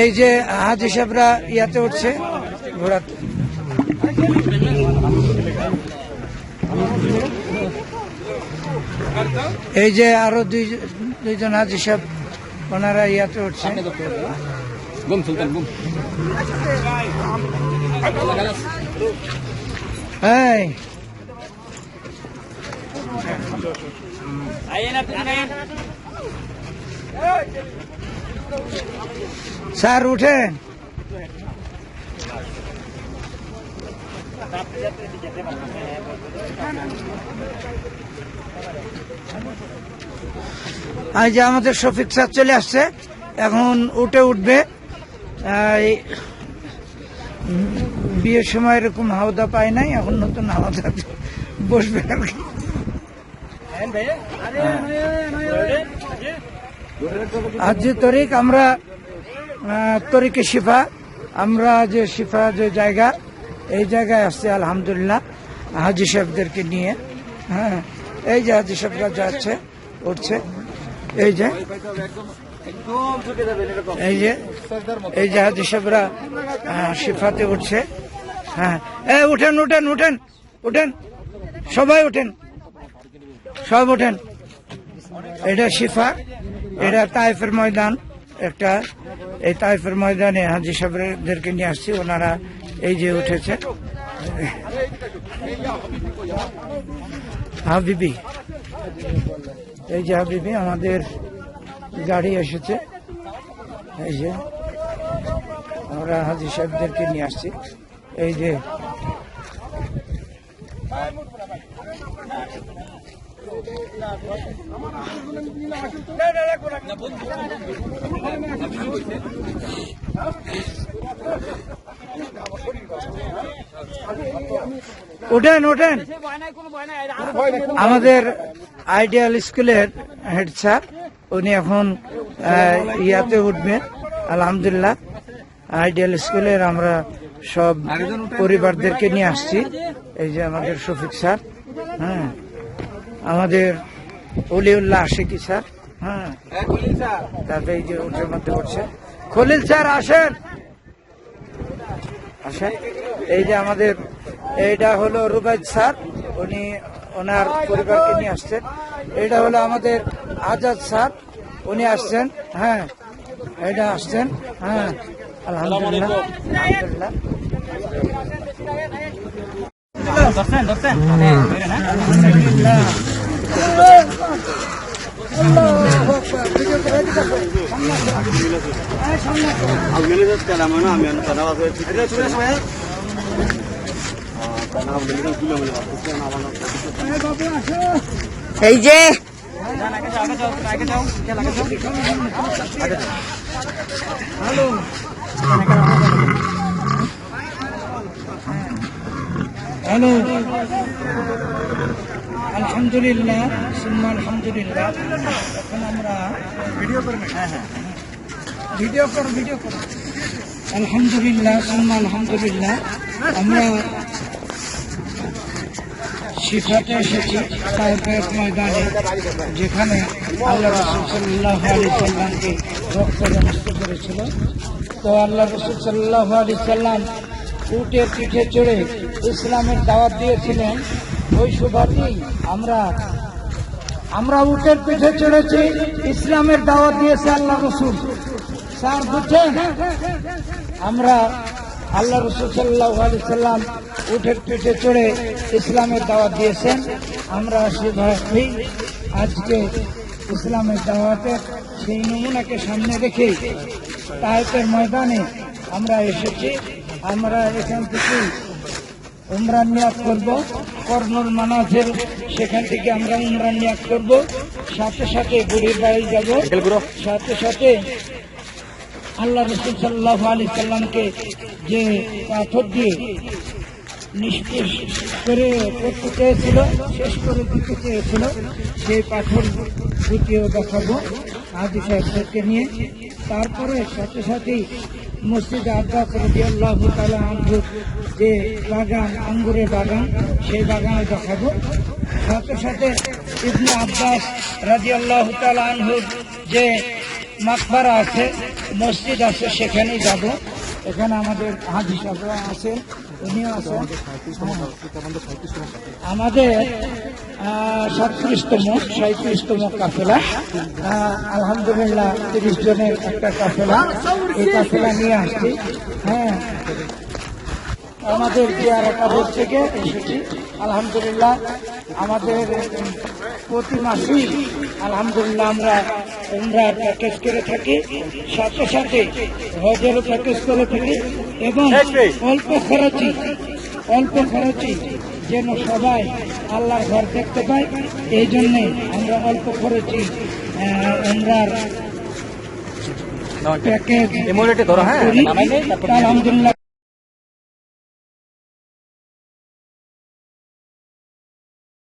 এই যে হাজি সাহেবরা ইয়াতে উঠছে ঘোড়া এই যে আরও দুই দুইজন হাজি সাহেব ওনারা ইয়াতে উঠছে। গুম সুলতান গুম। এই। স্যার উঠেন আজ যে আমাদের শফিক স্যার চলে আসছে এখন উঠে উঠবে বিয়ের সময় এরকম হাওদা পায় নাই এখন নতুন হাওদা বসবে আর কি যে তরিক আমরা তরিকে শিফা, আমরা যে শিফা যে জায়গা, এই জায়গায় আসছে, আলহামদুলিল্লাহ, হাজি সাহেবদেরকে নিয়ে। হ্যাঁ এই যে হাজি সাহেবরা যাচ্ছে উঠছে। এই যে এই যে এই যে হাজি সাহেবরা শিফাতে উঠছে। হ্যাঁ এ, উঠেন উঠেন উঠেন উঠেন। সবাই উঠেন। সব উঠেন। এটা শিফা। এটা তাইফের ময়দান, একটা, এই তাইফের ময়দানে হাজি সাহেবদেরকে নিয়ে আসছি, ওনারা এই যে উঠেছে। হাবিবি, এই যে হাবিবি, আমাদের গাড়ি এসেছে। এই যে, আমরা হাজি সাহেবদেরকে নিয়ে আসছি। এই যে ওঠেন ওঠেন আমাদের আইডিয়াল স্কুলের হেড স্যার উনি এখন ইয়াতে উঠবেন আলহামদুলিল্লাহ। আইডিয়াল স্কুলের আমরা সব পরিবারদেরকে নিয়ে আসছি। এই যে আমাদের শফিক স্যার হ্যাঁ। আমাদের অলিউল্লাহ আশিকি স্যার? হ্যাঁ। তারপরে এই যে উঠের মধ্যে উঠছে। খলিল স্যার আসেন। আসেন। এই যে আমাদের এইটা হলো রুবাইদ স্যার। উনি ওনার পরিবারকে নিয়ে আসছেন। এটা হলো আমাদের আজাদ স্যার। উনি আসছেন। হ্যাঁ। এটা আসছেন। হ্যাঁ। আলহামদুলিল্লাহ। আলহামদুলিল্লাহ। এই যে হ্যালো। আলহামদুলিল্লাহ সুম্মা আলহামদুলিল্লাহ। এখন আমরা ভিডিও করবেন হ্যাঁ হ্যাঁ। ভিডিও ভিডিও আলহামদুলিল্লাহ আলহামদুলিল্লাহ। আমরা শিফাতে এসেছি ময়দানে, যেখানে আল্লাহ রসুল সাল্লাহ করেছিল। তো আল্লাহ রসুল সাল্লাহ আলি সাল্লাম উটের পিঠে চড়ে ইসলামের দাওয়াত দিয়েছিলেন। ওই সুবাদেই আমরা আমরা উটের পিঠে চড়েছি, ইসলামের দাওয়াত দিয়েছে আল্লাহ রসুল। স্যার বুঝছেন আমরা আল্লাহ রসুল সাল্লাহ আলি সাল্লাম উঠের পিঠে চড়ে ইসলামের দাওয়াত দিয়েছেন। আমরা সেভাবেই আজকে ইসলামের দাওয়াতের সেই নমুনাকে সামনে রেখে তাহের ময়দানে আমরা এসেছি। আমরা এখান থেকে উমরান নিয়াত করব কর্নল মানাজের সেখান থেকে আমরা উমরান নিয়াত করব। সাথে সাথে বুড়ির বাড়ি যাব। সাথে সাথে আল্লাহ রসুল সাল্লাহ আলি সাল্লামকে যে পাথর দিয়ে নিষ্পেষ করে করতে চেয়েছিল, শেষ করে দিতে চেয়েছিল, সেই পাথর দুটিও দেখাবো আদি সাহেবদেরকে নিয়ে। তারপরে সাথে সাথেই মসজিদ রাজি আল্লাহ তালা আঙ্গুর যে বাগান, আঙ্গুরের বাগান, সেই বাগানে দেখাবো। সাথে সাথে ইবনে আব্বাস রাজি আল্লাহ তালা আনহুর যে মাকবারা আছে, মসজিদ আছে, সেখানেই যাব। এখানে আমাদের হাজি সাহেবরা আছেন উনিও আছেন আমাদের সাতত্রিশতম সাঁত্রিশতম কাফেলা। আলহামদুলিল্লাহ, তিরিশ জনের একটা কাফেলা। এই কাফেলা নিয়ে আসছি। হ্যাঁ। আমাদের জিয়ারাকাবর থেকে এসেছি। আলহামদুলিল্লাহ আমাদের প্রতি মাসেই আলহামদুলিল্লাহ আমরা আমরা প্যাকেজ করে থাকি। সাথে সাথে হজেরও প্যাকেজ করে থাকি এবং অল্প খরচই অল্প খরচই যেন সবাই আল্লাহর ঘর দেখতে পায় এই জন্যে আমরা অল্প খরচই আহ, প্যাকেজ হ্যাঁ আলহামদুলিল্লাহ